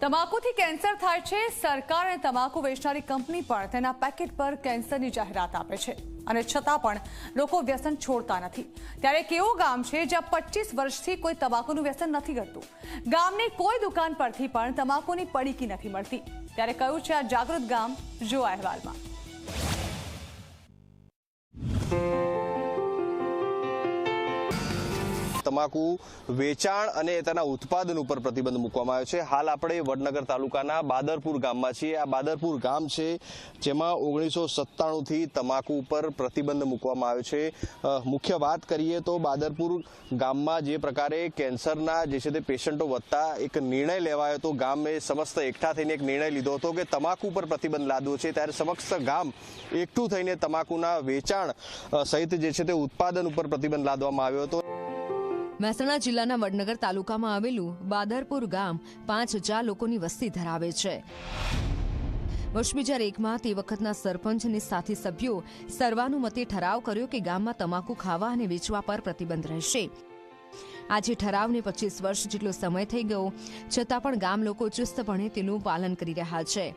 તમાકુથી cancer થાય છે. સરકાર અને તમાકુ વેચનારી કંપની પણ તેના પેકેટ પર કેન્સરની જાહેરાત આપે છે. અને છતાં પણ લોકો વ્યસન છોડતા નથી. ત્યારે એક એવું ગામ છે જ્યાં પચીસ વર્ષથી કોઈ તમાકુનું વ્યસન નથી કરતું ગામની કોઈ દુકાન પરથી પણ તમાકુની પડીકી નથી મળતી. ત્યારે કયું છે આ જાગૃત ગામ, જો અહેવાલમાં. તમાકુ વેચાણ અને તેના ઉત્પાદન ઉપર પ્રતિબંધ મૂકવામાં આવ્યો છે. હાલ આપણે વડનગર તાલુકાના બાદરપુર ગામમાં છીએ. આ બાદરપુર ગામ છે જેમાં ઓગણીસો સત્તાણુંથી તમાકુ ઉપર પ્રતિબંધ મૂકવામાં આવ્યો છે. મુખ્ય વાત કરીએ તો બાદરપુર ગામમાં જે પ્રકારે કેન્સરના જે છે તે પેશન્ટો વધતા એક નિર્ણય લેવાયો હતો. ગામે સમસ્ત એકઠા થઈને એક નિર્ણય લીધો હતો કે તમાકુ ઉપર પ્રતિબંધ લાદવો છે. ત્યારે સમક્ષ ગામ એકઠું થઈને તમાકુના વેચાણ સહિત જે છે તે ઉત્પાદન ઉપર પ્રતિબંધ લાદવામાં આવ્યો હતો. મહેસાણા જિલ્લાના વડનગર તાલુકામાં આવેલું બાદરપુર ગામ પાંચ હજાર લોકોની વસ્તી ધરાવે છે. વર્ષ બે હજાર એકમાં તે વખતના સરપંચ સાથી સભ્યો સર્વાનુમતે ઠરાવ કર્યો કે ગામમાં તમાકુ ખાવા અને વેચવા પર પ્રતિબંધ રહેશે. આજે ઠરાવને પચીસ વર્ષ જેટલો સમય થઈ ગયો, છતાં પણ ગામ લોકો ચુસ્તપણે તેનું પાલન કરી રહ્યા છે.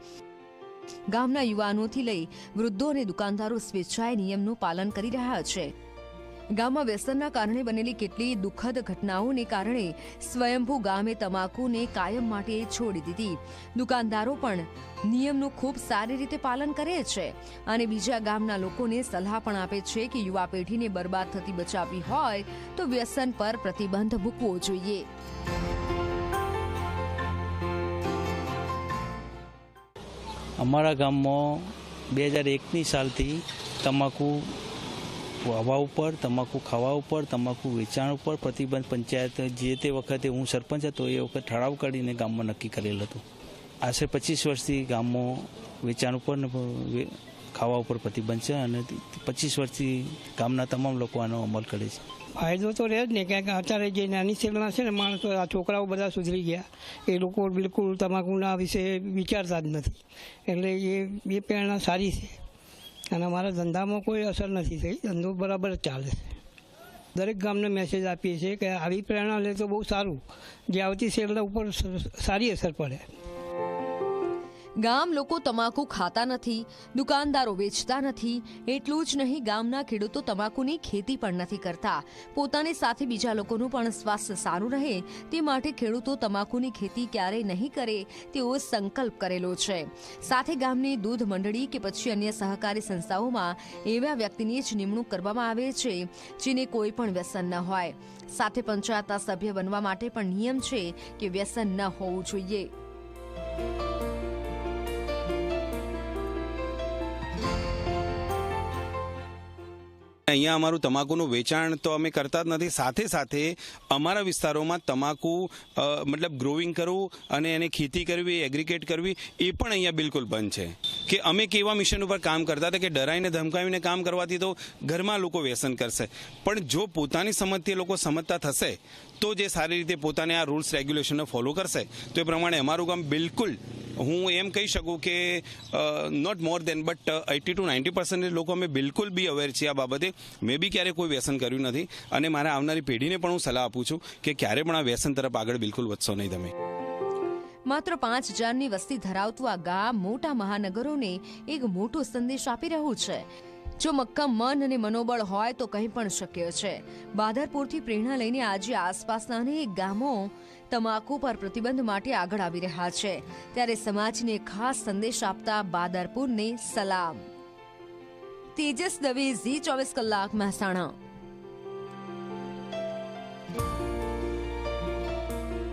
ગામના યુવાનોથી લઈ વૃદ્ધો અને દુકાનદારો સ્વેચ્છાએ નિયમનું પાલન કરી રહ્યા છે. ગામમાં વ્યસનના કારણે બનેલી કેટલી દુઃખદ ઘટનાઓને કારણે સ્વયંભૂ ગામે તમાકુને કાયમ માટે છોડી દીધી. દુકાનદારો પણ નિયમનું ખૂબ સારી રીતે પાલન કરે છે અને બીજા ગામના લોકોને સલાહ પણ આપે છે કે યુવા પેઢીને બરબાદ થતી બચાવવી હોય તો વ્યસન પર પ્રતિબંધ મૂકવો જોઈએ. અમારા ગામમાં બે હજાર એકની સાલથી તમાકુ વાવવા ઉપર, તમાકુ ખાવા ઉપર, તમાકુ વેચાણ ઉપર પ્રતિબંધ પંચાયત જે તે વખતે હું સરપંચ હતો, એ વખત ઠરાવ કાઢીને ગામમાં નક્કી કરેલ હતું. આશરે પચીસ વર્ષથી ગામમાં વેચાણ ઉપર ને ખાવા ઉપર પ્રતિબંધ છે અને પચીસ વર્ષથી ગામના તમામ લોકો આનો અમલ કરે છે. ફાયદો તો રહે જ ને, કારણ કે અત્યારે જે નાની શેરના છે ને માણસો, આ છોકરાઓ બધા સુધરી ગયા. એ લોકો બિલકુલ તમાકુના વિશે વિચારતા જ નથી. એટલે એ એ પ્રેરણા સારી છે. અને અમારા ધંધામાં કોઈ અસર નથી થઈ. ધંધો બરાબર ચાલે છે. દરેક ગામને મેસેજ આપીએ છીએ કે આવી પ્રેરણા લે તો બહુ સારું. જે આવતી શેરના ઉપર સારી અસર પડે. ગામ લોકો તમાકુ ખાતા નથી, દુકાનદારો વેચતા નથી, એટલું જ નહીં, ગામના ખેડૂતો તમાકુની ખેતી પણ નથી કરતા. પોતાની સાથે બીજા લોકોનું પણ સ્વાસ્થ્ય સારું રહે, તે માટે ખેડૂતો તમાકુની ખેતી ક્યારેય નહીં કરે, તેવો સંકલ્પ કરેલો છે. સાથે ગામની દૂધ મંડળી કે પછી અન્ય સહકારી સંસ્થાઓમાં એવા વ્યક્તિની જ નિમણૂક કરવામાં આવે છે, જેને કોઈ પણ વ્યસન ન હોય. સાથે પંચાયતના સભ્ય બનવા માટે પણ નિયમ છે કે વ્યસન ન હોવું જોઈએ. અહીંયા અમારું તમાકુનું વેચાણ તો અમે કરતા જ નથી. સાથે સાથે અમારા વિસ્તારોમાં તમાકુ મતલબ ગ્રોવિંગ કરવું અને એને ખેતી કરવી એગ્રીકેટ કરવી એ પણ અહીંયા બિલકુલ બંધ છે. કે અમે કેવા મિશન ઉપર કામ કરતા હતા કે ડરાઈને, ધમકાવીને કામ કરવાથી તો ઘરમાં લોકો વ્યસન કરશે. પણ જો પોતાની સમજથી લોકો સમજતા થશે, તો જે સારી રીતે પોતાને આ રૂલ્સ રેગ્યુલેશનને ફોલો કરશે, તો એ પ્રમાણે અમારું કામ બિલકુલ હું એમ કહી શકું કે not more than but eighty to ninety percentage લોકો અમે બિલકુલ બી અવેર છીએ આ બાબતે. મેં બી ક્યારે કોઈ વ્યસન કર્યું નથી. અને મારે આવનારી પેઢીને પણ હું સલાહ આપું છું કે ક્યારે પણ આ વ્યસન તરફ આગળ બિલકુલ વધશો નહીં તમે. માત્ર પાંચ હજારની વસ્તી ધરાવતું આ ગામ મોટા મહાનગરોને એક મોટો સંદેશ આપી રહ્યું છે. જો મક્કમ મન અને મનોબળ હોય તો કંઈ પણ શક્ય છે. બાદરપુરથી પ્રેરણા લઈને આજે આસપાસના અનેક ગામો તમાકુ પર પ્રતિબંધ માટે આગળ આવી રહ્યા છે. ત્યારે સમાજને ખાસ સંદેશ આપતા બાદરપુરને સલામ. તેજસ દવે ઝી ચોવીસ કલાક મહેસાણા.